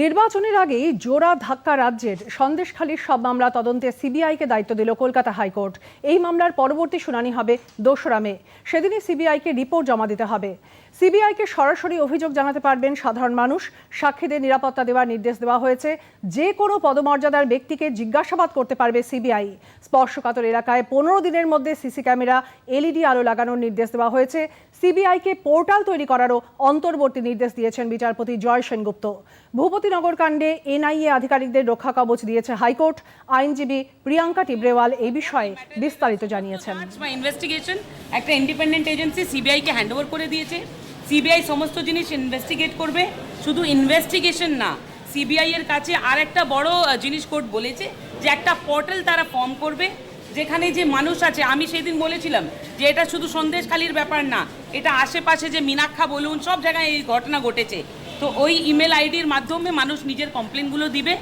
নির্বাচনের আগেই জোড়া ধাক্কা রাজ্যের সন্দেশখালীর সব মামলা তদন্তে সিবিআইকে দায়িত্ব দিল কলকাতা হাইকোর্ট। এই মামলার পরবর্তী শুনানি হবে দোসরা মে। সেদিনই সিবিআইকে রিপোর্ট জমা দিতে হবে। সিবিআইকে সরাসরি অভিযোগ জানাতে পারবেন সাধারণ মানুষ। সাক্ষীদের নিরাপত্তা দেওয়ার নির্দেশ দেওয়া হয়েছে। যে কোনো পদমর্যাদার ব্যক্তিকে জিজ্ঞাসাবাদ করতে পারবে সিবিআই। স্পর্শকাতর এলাকায় পনেরো দিনের মধ্যে সিসি ক্যামেরা, এলইডি আলো লাগানোর নির্দেশ দেওয়া হয়েছে। সিবিআইকে পোর্টাল তৈরি করারও অন্তর্বর্তী নির্দেশ দিয়েছেন বিচারপতি জয় সেনগুপ্ত। ভূপতিনগর কাণ্ডে এনআইএ আধিকারিকদের রক্ষা কবচ দিয়েছে হাইকোর্ট। আইনজীবী প্রিয়াঙ্কা টিব্রেওয়াল এই বিষয়ে বিস্তারিত জানিয়েছেন। ইনভেস্টিগেশন একটা ইন্ডিপেন্ডেন্ট এজেন্সি সিবিআইকে হ্যান্ড ওভার করে দিয়েছে। সিবিআই সমস্ত জিনিস ইনভেস্টিগেট করবে। শুধু ইনভেস্টিগেশন না সিবিআই এর কাছে আর একটা বড় জিনিস কোর্ট বলেছে যে একটা পোর্টাল তারা ফর্ম করবে, যেখানে যে মানুষ আছে, আমি সেদিন বলেছিলাম যে এটা শুধু সন্দেশখালির ব্যাপার না, এটা আশেপাশে যে মিনাক্ষা বলুন, সব জায়গায় এই ঘটনা ঘটেছে। তো ওই ইমেল আইডির মাধ্যমে মানুষ নিজের কমপ্লেনগুলো দিবে।